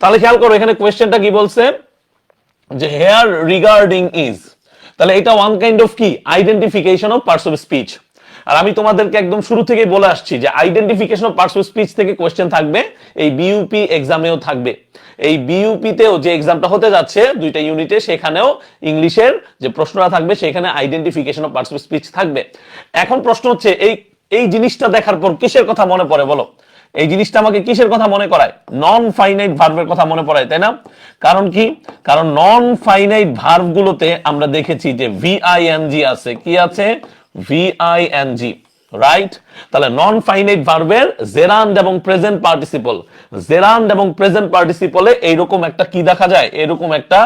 তাহলে খেয়াল করো, এখানে কোয়েশ্চেনটা কি বলছে? যে হেয়ার রিগার্ডিং ইজ তাহলে এটা ওয়ান কাইন্ড অফ কি? Identification of parts of speech আর আমি তোমাদেরকে একদম শুরু থেকেই বলে আসছি যে identification of parts of speech থেকে কোয়েশ্চেন থাকবে, এই বিইউপি এক্সামেও থাকবে। এই বিইউপিতেও যে এক্সামটা হতে যাচ্ছে, দুইটা ইউনিটে সেখানেও ইংলিশের যে প্রশ্নটা থাকবে, সেখানে identification of parts of speech থাকবে। এখন প্রশ্ন হচ্ছে, এই এই জিনিসটা দেখার পর কিসের কথা মনে পড়ে বলো? এই জিনিসটা আমাকে কিসের কথা মনে করায়? নন ফাইনাইট ভার্বের কথা মনে পড়ায়, তাই না? কারণ কি? কারণ নন ফাইনাইট ভার্ব গুলোতে আমরা দেখেছি যে ভিআইএনজি আছে। কি আছে? ভিআইএনজি রাইট তাহলে নন ফাইনাইট ভার্বের জেরান্ড এবং প্রেজেন্ট পার্টিসিপল জেরান্ড এবং প্রেজেন্ট পার্টিসিপলে এইরকম একটা কি দেখা যায়? এরকম একটা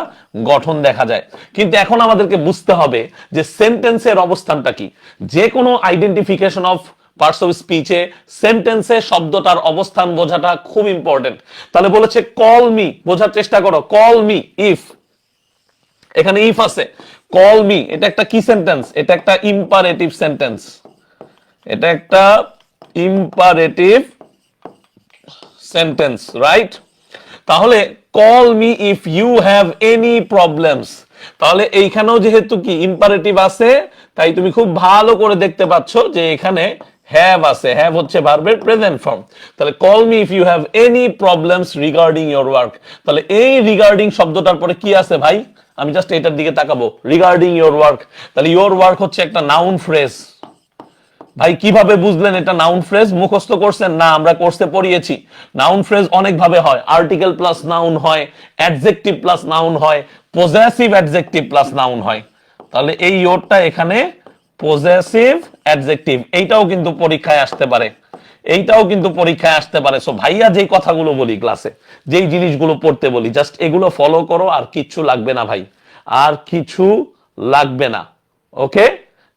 গঠন দেখা যায়। কিন্তু এখন আমাদেরকে বুঝতে হবে যে সেন্টেন্সের অবস্থানটা কি? যে কোনো আইডেন্টিফিকেশন অফ পার্টস অফ স্পিচে, সেন্টেন্সে শব্দটার অবস্থান বোঝাটা খুব ইম্পর্টেন্ট তাহলে বলেছে কল মি বোঝার চেষ্টা করো কল মি ইফ এখানে ইফ আছে কল মি এটা একটা কি সেন্টেন্স এটা একটা ইম্পারেটিভ সেন্টেন্স এটা একটা ইম্পারেটিভ সেন্টেন্স রাইট তাহলে call me if you have any problems তাহলে এইখানেও যেহেতু কি ইম্পারেটিভ আছে, তাই তুমি খুব ভালো করে দেখতে পাচ্ছ যে এখানে হ্যাভ আছে হ্যাভ হচ্ছে ভার্বের প্রেজেন্ট ফর্ম তাহলে call me if you have any problems regarding your work তাহলে এই রিগার্ডিং শব্দটার পরে কি আছে ভাই? আমি জাস্ট এটার দিকে তাকাবো। রিগার্ডিং ইয়োর ওয়ার্ক তাহলে ইয়োর ওয়ার্ক হচ্ছে একটা নাউন ফ্রেজ ভাই, কীভাবে বুঝলেন এটা নাউন ফ্রেজ মুখস্থ করছেন? না, আমরা কোর্সে পড়িয়েছি। নাউন ফ্রেজ অনেক ভাবে হয়। আর্টিকেল প্লাস নাউন হয় অ্যাডজেক্টিভ প্লাস নাউন হয় পজেসিভ অ্যাডজেক্টিভ প্লাস নাউন হয়। তাহলে এই ইয়োরটা এখানে পজেসিভ অ্যাডজেক্টিভ এইটাও কিন্তু পরীক্ষায় আসতে পারে। এইটাও কিন্তু পরীক্ষায় আসতে পারে। সো ভাইয়া যেই কথাগুলো বলি ক্লাসে যেই জিনিসগুলো পড়তে বলি জাস্ট এগুলো ফলো করো আর কিচ্ছু লাগবে না ভাই। আর কিছু লাগবে না। ওকে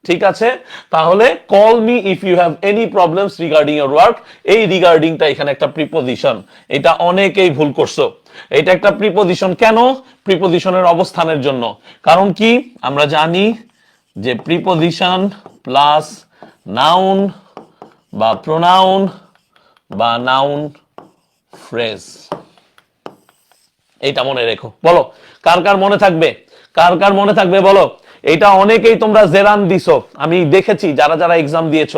ঠিক আছে? তাহলে call me if you have any problems regarding your work এই রিগার্ডিংটা এখানে একটা প্রিপোজিশন এটা অনেকেই ভুল করছ। এটা একটা প্রিপোজিশন কেন? প্রিপোজিশনের অবস্থানের জন্য। কারণ কি? আমরা জানি যে প্রিপোজিশন প্লাস নাউন বা প্রোনাউন বা নাউন ফ্রেজ এইটা মনে রেখো। বলো, কার কার মনে থাকবে? কার কার মনে থাকবে বলো? এটা অনেকেই তোমরা জেরান দিছো। আমি দেখেছি যারা যারা এক্সাম দিয়েছ।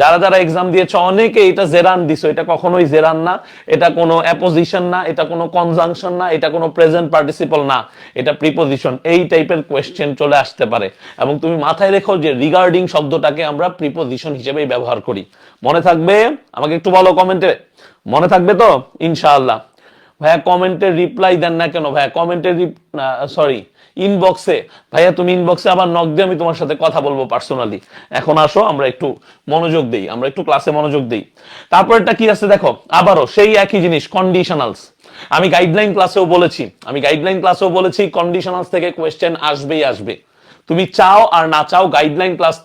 যারা যারা এক্সাম দিয়েছ অনেকে এটা জেরান দিছো। এটা কখনোই জেরান না। এটা কোনো অ্যাপোজিশন না। এটা কোনো কনজাংশন না। এটা কোনো প্রেজেন্ট পার্টিসিপল না। এটা প্রিপোজিশন এই টাইপের কোয়েশ্চেন চলে আসতে পারে। এবং তুমি মাথায় রেখো যে রিগার্ডিং শব্দটাকে আমরা প্রিপোজিশন হিসেবেই ব্যবহার করি। মনে থাকবে? আমাকে একটু বলো কমেন্টে মনে থাকবে তো? ইনশাআল্লাহ। ভাইয়া কমেন্টের রিপ্লাই দেন না কেন? ভাইয়া কমেন্টের সরি ইনবক্সে ভাইয়া, তুমি ইনবক্সে আবার নক দিয়ে আমি তোমার সাথে কথা বলব পার্সোনালি এখন আসো, আমরা একটু মনোযোগ দেই, আমরা একটু ক্লাসে মনোযোগ দেই। তারপরটা কি আছে দেখো, আবারও সেই একই জিনিস কন্ডিশনালস আমি গাইডলাইন ক্লাসেও বলেছি, আমি গাইডলাইন ক্লাসেও বলেছি কন্ডিশনালস থেকে কোয়েশ্চেন আসবেই আসবে। তুমি চাও আর না চাও গাইডলাইন ক্লাস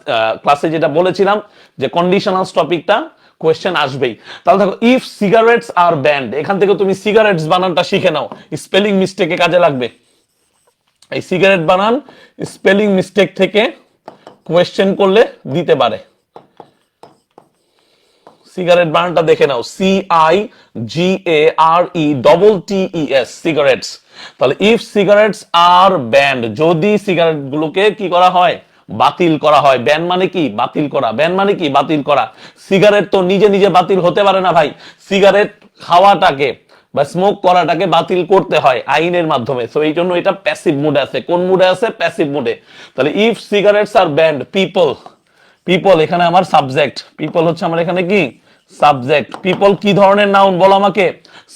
ক্লাসে যেটা বলেছিলাম, যে কন্ডিশনালস টপিকটা কোয়েশ্চেন আসবেই। তাহলে দেখো ইফ সিগারেটস আর ব্যান্ড এখান থেকে তুমি সিগারেটস বানানটা শিখে নাও। স্পেলিং মিস্টেকে কাজে লাগবে। এই সিগারেট বানান, স্পেলিং মিস্টেক থেকে কোয়েশ্চেন করলে দিতে পারে। সিগারেট বানানটা দেখে নাও। C I G A R E double T E S cigarettes. তাহলে ইফ সিগারেটস আর ব্যান্ড যদি সিগারেট গুলোকে কি করা হয়? বাতিল করা হয়। ব্যান মানে কি? বাতিল করা। ব্যান মানে কি? বাতিল করা। সিগারেট তো নিজে নিজে বাতিল হতে পারে না ভাই। সিগারেট খাওয়াটাকে বা স্মোক করাটাকে বাতিল করতে হয় আইনের মাধ্যমে। তো এই জন্য এটা প্যাসিভ মুডে আছে। কোন মুডে আছে? প্যাসিভ মুডে তাহলে if cigarettes are banned people people এখানে আমার সাবজেক্ট পিপল হচ্ছে আমার এখানে কি? সাবজেক্ট পিপল কি ধরনের নাউন বলো আমাকে।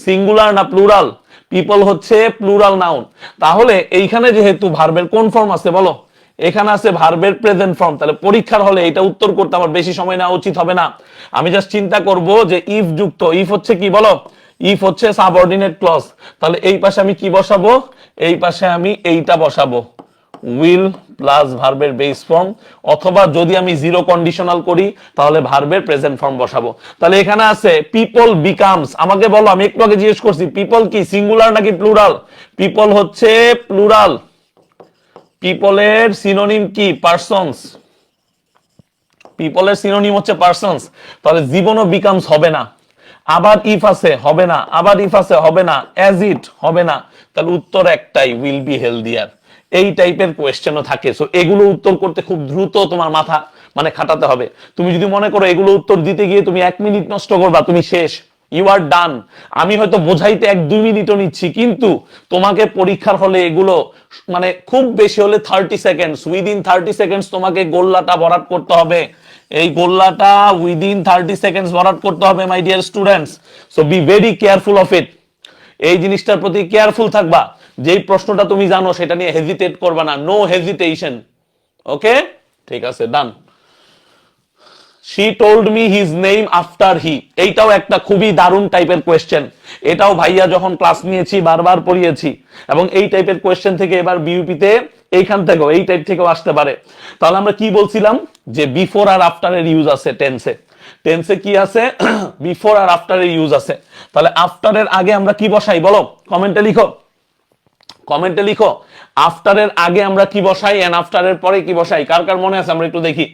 সিঙ্গুলার না প্লুরাল পিপল হচ্ছে প্লুরাল নাউন তাহলে এইখানে যেহেতু ভার্বের কোন ফর্ম আছে বলো? এখানে আছে ভার্বের প্রেজেন্ট ফর্ম তাহলে পরীক্ষার হলে এটা উত্তর করতে আমার বেশি সময় নেওয়া উচিত হবে না। আমি জাস্ট চিন্তা করব যে ইফ যুক্ত। ইফ হচ্ছে কি বলো? ইফ হচ্ছে সাবঅর্ডিনেট ক্লজ তাহলে এই পাশে আমি কি বসাবো? এই পাশে আমি এইটা বসাবো। উইল প্লাস ভার্বের বেস ফর্ম অথবা যদি আমি জিরো কন্ডিশনাল করি, তাহলে ভার্বের প্রেজেন্ট ফর্ম বসাবো। তাহলে এখানে আছে পিপল বিকামস আমাকে বলো, আমি একটু আগে জিজ্ঞেস করছি পিপল কি সিঙ্গুলার নাকি প্লুরাল পিপল হচ্ছে প্লুরাল পিপলের সিনোনিম কি? পার্সনস পিপলের সিনোনিম হচ্ছে পার্সনস তাহলে জীবনও বিকামস হবে না। আবার ইফ আছে, হবে না। আবার ইফ আছে, হবে না। অ্যাজ ইট হবে না। তাহলে উত্তর একটাই উইল বি হেলদিয়ার এই টাইপের কোয়েশ্চেনও থাকে। সো এগুলো উত্তর করতে খুব দ্রুত তোমার মাথা মানে খাটাতে হবে। তুমি যদি মনে করো এগুলো উত্তর দিতে গিয়ে তুমি এক মিনিট নষ্ট করবা, তুমি শেষ। ইউ আর ডান আমি হয়তো বোঝাইতে এক দুই মিনিটও নিচ্ছি, কিন্তু তোমাকে পরীক্ষার হলে এগুলো মানে খুব বেশি হলে thirty seconds within thirty seconds তোমাকে গোল্লাটা ভরাট করতে হবে। এই গোল্লাটা উইদিন থার্টি সেকেন্ডস ভরাট করতে হবে my dear students so be very careful of it এই জিনিসটার প্রতি কেয়ারফুল থাকবা। যেই প্রশ্নটা তুমি জানো, সেটা নিয়ে হেজিটেট করবা না। নো হেজিটেশন ওকে ঠিক আছে done she told me his name after he এইটাও একটা খুবই দারুণ টাইপের কোয়েশ্চেন এটাও ভাইয়া যখন ক্লাস নিয়েছি, বারবার পড়িয়েছি। এবং এই টাইপের কোয়েশ্চেন থেকে এবার বিউপিতে এইখান থেকেও, এই টাইপ থেকেও আসতে পারে। তাহলে আমরা কি বলছিলাম? যে বিফোর আর আফটারের ইউজ আছে টেন্সে টেন্সে কি আছে? বিফোর আর আফটারের ইউজ আছে। তাহলে আফটারের আগে আমরা কি বসাই বলো? কমেন্টে লিখো। কমেন্টে লিখো আফটারের আগে আমরা কি বসাই এন্ড আফটারের পরে কি বসাই? কার কার মনে আছে? আমরা একটু দেখি।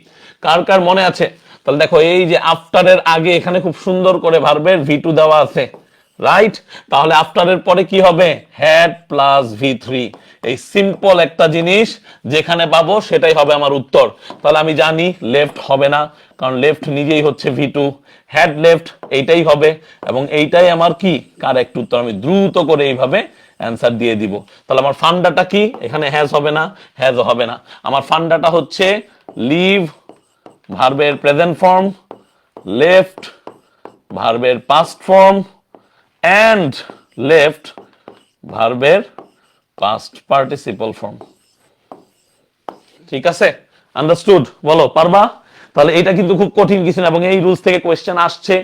কার কার মনে আছে? তাহলে দেখো, এই যে আফটারের আগে এখানে খুব সুন্দর করে ভার্বের ভি টু দেওয়া আছে। রাইট তাহলে আফটারের পরে কি হবে? হ্যাড প্লাস ভি থ্রি এই সিম্পল একটা জিনিস যেখানে পাবো সেটাই হবে আমার উত্তর। তাহলে আমি জানি লেফট হবে না, কারণ লেফট নিজেই হচ্ছে ভি টু হ্যাড লেফট এইটাই হবে। এবং এইটাই আমার কি? কারেক্ট উত্তর। আমি দ্রুত করে এইভাবে অ্যান্সার দিয়ে দিব। তাহলে আমার ফান্ডাটা কি? এখানে হ্যাজ হবে না হ্যাজ হবে না। আমার ফান্ডাটা হচ্ছে লিভ ভার্বের প্রেজেন্ট ফর্ম লেফট ভার্বের পাস্ট ফর্ম অ্যান্ড লেফট ভার্বের পাস্ট পার্টিসিপল ফর্ম ঠিক আছে? আন্ডারস্টুড বলো, পারবা? তাহলে এটা কিন্তু খুব কঠিন কিছু না, এবং এই রুলস থেকে কোয়েশ্চেন আসছে,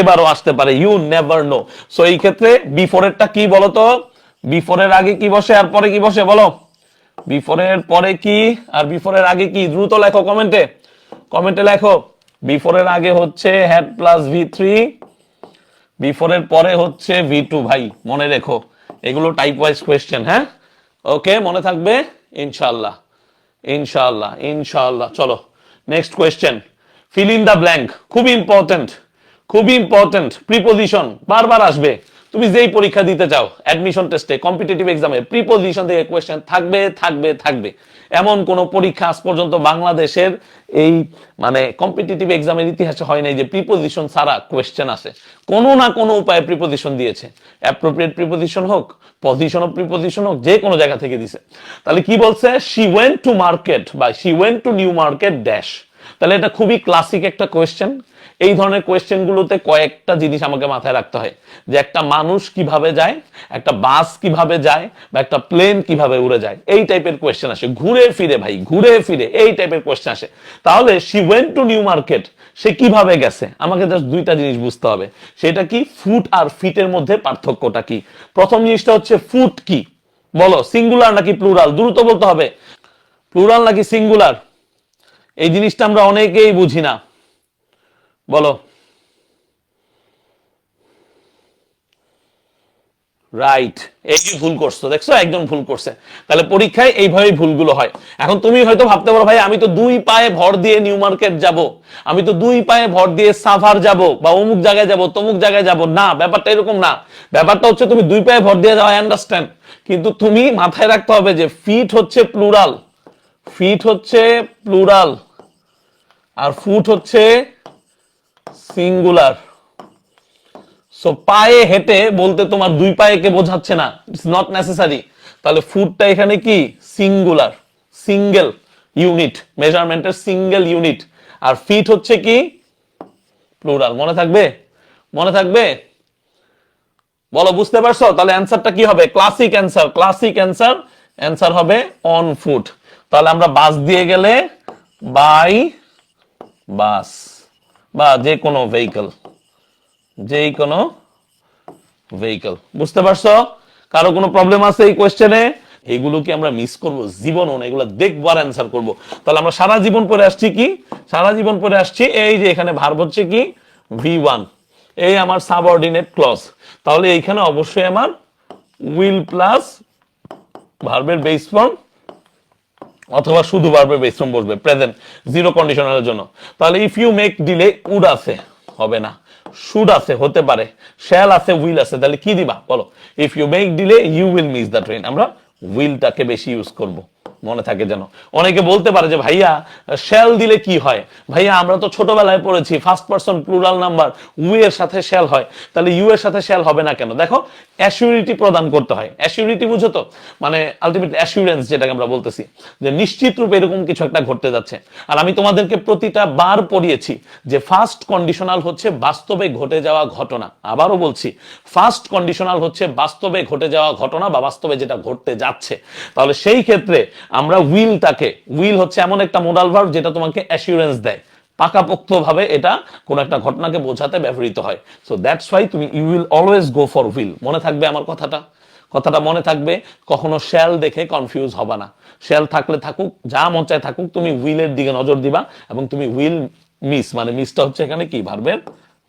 এবারও আসতে পারে। ইউ নেভার নো সো এই ক্ষেত্রে বিফোরেরটা কি বলো তো? বিফোরের আগে কি বসে, আর পরে কি বসে, বলো? বিফোরের পরে কি, আর বিফোরের আগে কি? দ্রুত লেখো কমেন্টে কমেন্টে লেখো বিফোরের আগে হচ্ছে হ্যাড প্লাস ভি থ্রি বিফোরের পরে হচ্ছে ভি টু ভাই, মনে রেখো। এগুলো টাইপ ওয়াইজ কোয়েশ্চেন হ্যাঁ? ওকে মনে থাকবে? ইনশাল্লাহ ইনশাল্লাহ ইনশাল্লাহ চলো next question fill in the blank খুব ইম্পর্টেন্ট খুব ইম্পর্টেন্ট প্রিপোজিশন বারবার আসবে। তুমি যেই পরীক্ষা দিতে চাও অ্যাডমিশন টেস্টে কম্পিটিটিভ এক্সামে প্রিপোজিশন থেকে কোয়েশ্চেন থাকবে থাকবে থাকবে। এমন কোন পরীক্ষা আজ পর্যন্ত বাংলাদেশের এই মানে কম্পিটিটিভ এক্সামের ইতিহাসে হয় নাই যে প্রিপোজিশন ছাড়া কোয়েশ্চেন আসে। কোনো না কোনো উপায়ে প্রিপোজিশন দিয়েছে। অ্যাপ্রোপ্রিয়েট প্রিপোজিশন হোক পজিশন অফ প্রিপোজিশন হোক, যে কোনো জায়গা থেকে দিছে। তাহলে কি বলছে? শি ওয়েন্ট টু মার্কেট বা she went to New Market dash তাহলে এটা খুবই ক্লাসিক একটা কোয়েশ্চেন এই ধরনের কোয়েশ্চেন গুলোতে কয়েকটা জিনিস আমাকে মাথায় রাখতে হয়। যে একটা মানুষ কীভাবে যায়, একটা বাস কীভাবে যায়, বা একটা প্লেন কীভাবে উড়ে যায়, এই টাইপের কোয়েশ্চেন আসে। ঘুরে ফিরে ভাই, ঘুরে ফিরে, এই টাইপের কোয়েশ্চেন আসে। তাহলে she went to New Market সে কীভাবে গেছে? আমাকে জাস্ট দুইটা জিনিস বুঝতে হবে। সেটা কি ফুট আর ফিটের মধ্যে পার্থক্যটা কি? প্রথম জিনিসটা হচ্ছে ফুট কি? বলো সিঙ্গুলার নাকি প্লুরাল দ্রুত বলতে হবে। প্লুরাল নাকি সিঙ্গুলার এই জিনিসটা আমরা অনেকেই বুঝি না। বলো। রাইট এই যে ভুল করছ, দেখছ? একদম ভুল করছে। তাহলে পরীক্ষায় এইভাবেই ভুলগুলো হয়। এখন তুমি হয়তো ভাবতে পারো, ভাই, আমি তো দুই পায়ে ভর দিয়ে নিউ মার্কেট যাব। আমি তো দুই পায়ে ভর দিয়ে সাভার যাব বা অমুক জায়গায় যাব, তমুক জায়গায় যাব। না, ব্যাপারটা এরকম না। ব্যাপারটা হচ্ছে তুমি দুই পায়ে ভর দিয়ে যাও আন্ডারস্ট্যান্ড কিন্তু তুমি মাথায় রাখতে হবে যে ফিট হচ্ছে প্লুরাল ফিট হচ্ছে প্লুরাল আর ফুট হচ্ছে সিঙ্গুলার সো পায়ে হেঁটে বলতে তোমার দুই পায়ে কে বোঝাচ্ছে না ইটস নট নেসেসারি তাহলে ফুটটা এখানে কি? সিঙ্গুলার সিঙ্গেল ইউনিট মেজারমেন্টের সিঙ্গেল ইউনিট আর ফিট হচ্ছে কি? প্লুরাল মনে থাকবে? মনে থাকবে? বলো, বুঝতে পারছ? তাহলে অ্যান্সারটা কি হবে? Classic answer classic answer answer হবে অন ফুট তাহলে আমরা বাস দিয়ে গেলে বাই বাস বা যে কোনো ভেহিকল যেই কোনো ভেহিকল বুঝতে পারছ? কারও কোনো প্রবলেম আছে এই কোয়েশ্চেনে এগুলো কি আমরা মিস করব, জীবনও না, এগুলো দেখব আর অ্যান্সার করব। তাহলে আমরা সারা জীবন পরে আসছি কি? সারা জীবন পরে আসছি, এই যে এখানে ভার্ব হচ্ছে কি? ভি ওয়ান এই আমার সাবঅর্ডিনেট ক্লজ তাহলে এইখানে অবশ্যই আমার উইল প্লাস ভার্বের বেস ফর্ম অথবা শুধু বাড়বে বেস বসবে প্রেজেন্ট জিরো কন্ডিশনের জন্য। তাহলে if you make delay would আছে, হবে না। শুড আছে, হতে পারে। শ্যাল আছে উইল আছে, তাহলে কি দিবা? বলো। If you make delay you will miss the train আমরা উইলটাকে বেশি ইউজ করব। মনে থাকে যেন। অনেকে বলতে পারে যে, ভাইয়া শ্যাল দিলে কি হয়? ভাইয়া, আমরা তো ছোটবেলায় পড়েছি first person plural number we এর সাথে শ্যাল হয়। তাহলে ইউ এর সাথে শ্যাল হবে না কেন? দেখো অ্যাসিউরিটি প্রদান করতে হয়। অ্যাসিউরিটি বুঝো তো? মানে আলটিমেট অ্যাসিউরেন্স যেটাকে আমরা বলতেছি। যে নিশ্চিত রূপে এরকম কিছু একটা ঘটতে যাচ্ছে। আর আমি তোমাদেরকে প্রতিটা বার পড়িয়েছি যে ফার্স্ট কন্ডিশনাল হচ্ছে বাস্তবে ঘটে যাওয়া ঘটনা। আবারও বলছি ফার্স্ট কন্ডিশনাল হচ্ছে বাস্তবে ঘটে যাওয়া ঘটনা বা বাস্তবে যেটা ঘটতে যাচ্ছে। তাহলে সেই ক্ষেত্রে আমরা উইলটাকে উইল হচ্ছে এমন একটা মোডাল ভার্ব যেটা তোমাকে অ্যাসিউরেন্স দেয়। পাকাপোক্ত ভাবে এটা কোন একটা ঘটনাকে বোঝাতে ব্যবহৃত হয়। সো দ্যাটস ওয়াই তুমি you will always go for will মনে থাকবে আমার কথাটা? কথাটা মনে থাকবে, কখনো শ্যাল দেখে কনফিউজ হবে না। শ্যাল থাকলে থাকুক, যা মন চায় থাকুক, তুমি উইলের দিকে নজর দিবা এবং তুমি উইল মিস মানে মিসটা হচ্ছে এখানে কি? ভার্বের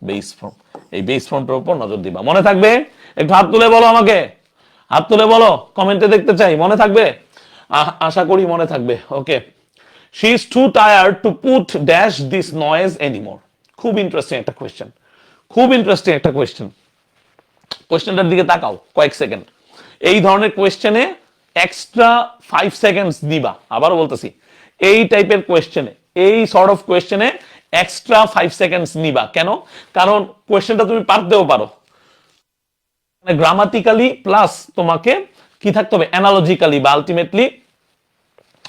বেস ফর্ম এই বেস ফর্মটার উপর নজর দিবা। মনে থাকবে? একটু হাত তুলে বলো আমাকে। হাত তুলে বলো। কমেন্টে দেখতে চাই। মনে থাকবে? আশা করি মনে থাকবে। Okay she is too tired to put dash this noise anymore খুব ইন্টারেস্টিং একটা কোয়েশ্চেন খুব ইন্টারেস্টিং একটা কোয়েশ্চেন কোয়েশ্চেনটার দিকে তাকাও কয়েক সেকেন্ড এই ধরনের কোয়েশ্চেনে এক্সট্রা ফাইভ সেকেন্ডস দিবা। আবারও বলতেছি, এই টাইপের কোয়েশ্চেনে এই সর্ট অফ কোয়েশ্চেনে এক্সট্রা ফাইভ সেকেন্ডস নিবা। কেন? কারণ কোয়েশ্চেনটা তুমি পারতেও পারো। মানে গ্রামাটিক্যালি প্লাস তোমাকে কি থাকতে হবে? অ্যানালজিক্যালি বা আলটিমেটলি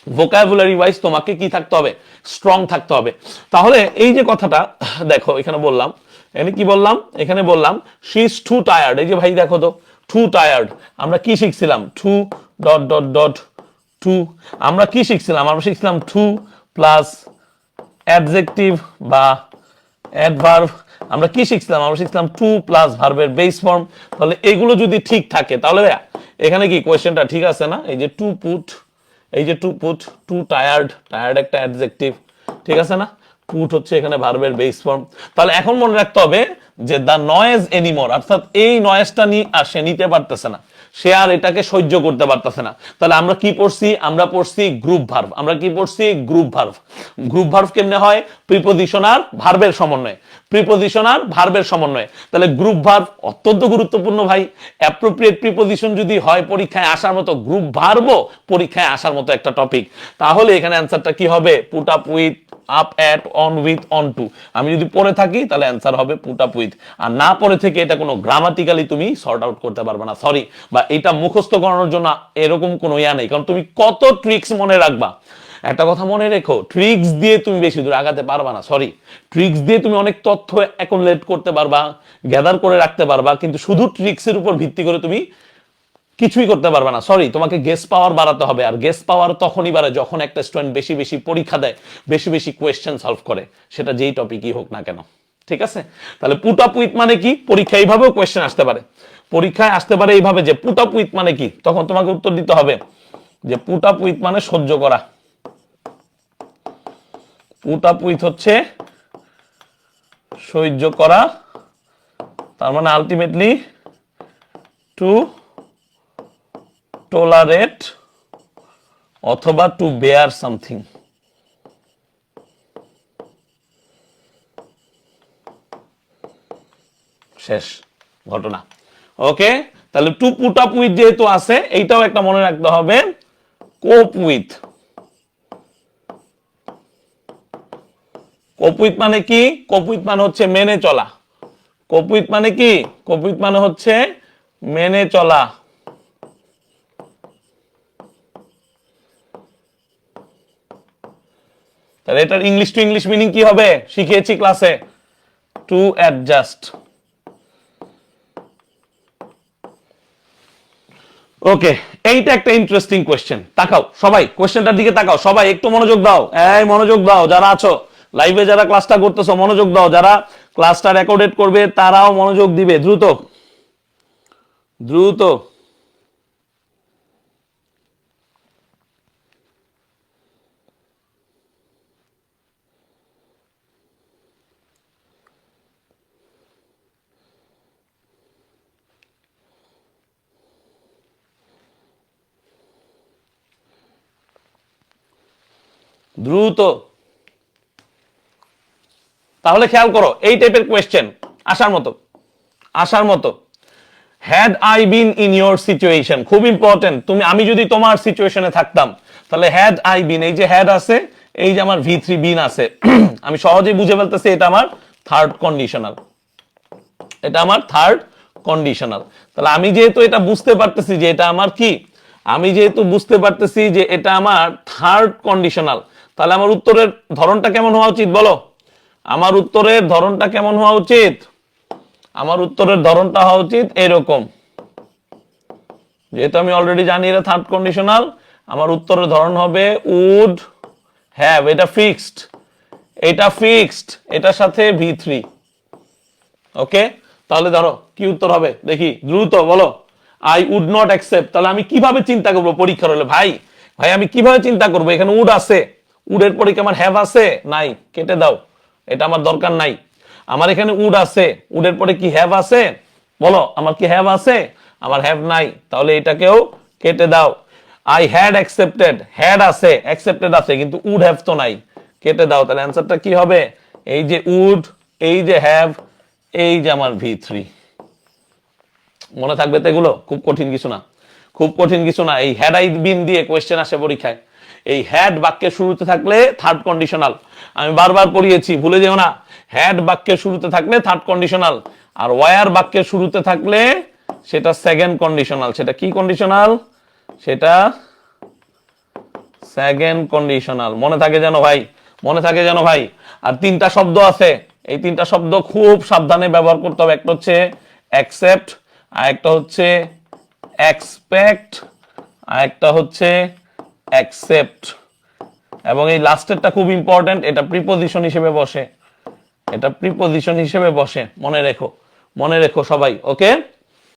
ভোকাবুলারি ওয়াইজ তোমাকে কি থাকতে হবে? স্ট্রং থাকতে হবে। তাহলে এই যে কথাটা, দেখো, এখানে বললাম, এখানে কি বললাম? এখানে বললাম শি ইজ টু টায়ার্ড এই যে ভাই দেখো তো টু টায়ার্ড আমরা কি শিখছিলাম? Too dot dot dot to আমরা কি শিখছিলাম? আমরা শিখছিলাম টু প্লাস অ্যাডজেক্টিভ বা অ্যাডভার্ব আমরা কি শিখছিলাম? আমরা শিখছিলাম টু প্লাস ভার্বের বেস ফর্ম তাহলে এগুলো যদি ঠিক থাকে, তাহলে এখানে কি কোয়েশ্চেনটা ঠিক আছে না? এই যে টু পুট এই যে to put too tired tired একটা অ্যাডজেক্টিভ ঠিক আছে না? পুট হচ্ছে এখানে ভার্বের বেস ফর্ম তাহলে এখন মনে রাখতে হবে যে দা নয়েজ এনিমোর অর্থাৎ এই নয়েজটা নিয়ে আর সে নিতে পারতেছে না। সে আর এটাকে সহ্য করতে পারতেছে না। তাহলে আমরা কি পড়ছি? আমরা পড়ছি গ্রুপ ভার্ভ আমরা কি পড়ছি? গ্রুপ ভার্ভ গ্রুপ ভার্ভ কেমনে হয়? প্রিপোজিশন আর ভার্বের সমন্বয়ে। প্রিপোজিশন আর ভার্বের সমন্বয়ে। তাহলে গ্রুপ ভার্ভ অত্যন্ত গুরুত্বপূর্ণ ভাই। অ্যাপ্রোপ্রিয়েট প্রিপোজিশন যদি হয় পরীক্ষায় আসার মতো গ্রুপ ভার্বও পরীক্ষায় আসার মতো একটা টপিক তাহলে এখানে অ্যান্সারটা কি হবে? Put up with up at on with on to আমি যদি পড়ে থাকি, তাহলে অ্যান্সার হবে পুট আপ উইথ আর না পড়ে থেকে এটা কোনো গ্রামাটিক্যালি তুমি সর্ট আউট করতে পারবে না সরি বা এটা মুখস্থ করানোর জন্য এরকম কোনো ইয়া নেই। কারণ তুমি কত ট্রিক্স মনে রাখবা। একটা কথা মনে রেখো ট্রিক্স দিয়ে তুমি বেশি দূর আগাতে পারবা না সরি ট্রিক্স দিয়ে তুমি অনেক তথ্য অ্যাকুমুলেট করতে পারবা গ্যাদার করে রাখতে পারবা, কিন্তু শুধু ট্রিক্সের উপর ভিত্তি করে তুমি কিছুই করতে পারবে না সরি তোমাকে গেস পাওয়ার বাড়াতে হবে, আর গেস পাওয়ার তখনই বাড়ে যখন একটা স্টুডেন্ট বেশি বেশি পরীক্ষা দেয়, বেশি বেশি কোয়েশ্চেন সলভ করে, সেটা যেই টপিকই হোক না কেন, ঠিক আছে? তাহলে পুট আপ উইথ মানে কি? পরীক্ষা এইভাবেও কোয়েশ্চেন আসতে পারে, পরীক্ষায় আসতে পারে এইভাবে যে পুট আপ উইথ মানে কি? তখন তোমাকে উত্তর দিতে হবে যে পুট আপ উইথ মানে সহ্য করা। উইথ হচ্ছে সহ্য করা। তার মানে আলটিমেটলি টু tolerate অথবা টু বেয়ার সামথিং শেষ ঘটনা। ওকে? তাহলে টু পুট আপ উইথ যেহেতু আছে, এইটাও একটা মনে রাখতে হবে। কোপ উইথ। কোপ উইথ মানে কি? কোপ উইথ মানে হচ্ছে মেনে চলা। কোপ উইথ মানে কি? কোপ উইথ মানে হচ্ছে মেনে চলা। তাহলে এটার ইংলিশ টু ইংলিশ মিনিং কি হবে? শিখিয়েছি ক্লাসে টু অ্যাডজাস্ট ওকে এইটা একটা ইন্টারেস্টিং কোয়েশ্চেন তাকাও, সবাই কোয়েশ্চেনটার দিকে তাকাও। সবাই, একটু মনোযোগ দাও। এই, মনোযোগ দাও, যারা আছো। লাইভে যারা ক্লাসটা করতেছো, মনোযোগ দাও। যারা ক্লাসটা রেকর্ডেড করবে, তারাও মনোযোগ দিবে। দ্রুত। দ্রুত। দ্রুত। তাহলে খেয়াল করো, এই টাইপের কোয়েশ্চেন আসার মতো আসার মতো। Had I been in your situation খুব ইম্পর্টেন্ট তুমি, আমি যদি তোমার সিচুয়েশনে থাকতাম, তাহলে হ্যাড আই বিন এই যে হ্যাড আছে, এই যে আমার ভি থ্রি বিন আছে, আমি সহজেই বুঝে ফেলতেছি, এটা আমার থার্ড কন্ডিশনাল এটা আমার থার্ড কন্ডিশনাল তাহলে আমি যেহেতু এটা বুঝতে পারতেছি যে এটা আমার কি, আমি যেহেতু বুঝতে পারতেছি যে এটা আমার থার্ড কন্ডিশনাল তাহলে আমার উত্তরের ধরনটা কেমন হওয়া উচিত বলো? আমার উত্তরের ধরনটা কেমন হওয়া উচিত? আমার উত্তরের ধরনটা হওয়া উচিত এরকম। যেহেতু আমি অলরেডি জানি এটা থার্ড কন্ডিশনাল আমার উত্তরের ধরন হবে উড হ্যাভ এটা ফিক্সড এটা ফিক্সড এটার সাথে ভি থ্রি ওকে তাহলে ধরো, কি উত্তর হবে? দেখি, দ্রুত বলো। আই উড নট অ্যাকসেপ্ট তাহলে আমি কীভাবে চিন্তা করব পরীক্ষার হলে? ভাই ভাই, আমি কীভাবে চিন্তা করব? এখানে উড আছে। উডের পরে কি আমার হ্যাভ আছে? নাই, কেটে দাও। এটা আমার দরকার নাই। আমার এখানে উড আছে। উডের পরে কি হ্যাভ আছে? বলো, আমার কি হ্যাভ আছে? আমার হ্যাভ নাই। তাহলে এটাকেও কেটে দাও। আই হ্যাড অ্যাকসেপ্টেড হ্যাড আছে অ্যাকসেপ্টেড আছে, কিন্তু উড হ্যাভ তো নাই। কেটে দাও, তাহলে অ্যান্সারটা কি হবে? এই যে উড, এই যে হ্যাভ এই যে আমার ভি থ্রি মনে থাকবে তো এগুলো? খুব কঠিন কিছু না। খুব কঠিন কিছু না। এই হ্যাড আই বিন দিয়ে কোয়েশ্চেন আসে পরীক্ষায়। এই হ্যাড বাক্যের শুরুতে থাকলে থার্ড কন্ডিশনাল আমি বারবার পড়িয়েছি, ভুলে যেও না। হ্যাড বাক্যের শুরুতে থাকলে থার্ড কন্ডিশনাল আর ওয়ার বাক্যের শুরুতে থাকলে সেটা সেকেন্ড কন্ডিশনাল সেটা কি কন্ডিশনাল সেটা সেকেন্ড কন্ডিশনাল মনে থাকে যেন ভাই, মনে থাকে যেন ভাই। আর তিনটা শব্দ আছে। এই তিনটা শব্দ খুব সাবধানে ব্যবহার করতে হবে। একটা হচ্ছে অ্যাকসেপ্ট আর একটা হচ্ছে এক্সপেক্ট আর একটা হচ্ছে অ্যাকসেপ্ট এবং এই লাস্টেরটা খুব ইম্পর্টেন্ট এটা প্রিপোজিশন হিসেবে বসে। এটা প্রিপোজিশন হিসেবে বসে। মনে রেখো। মনে রেখো সবাই ওকে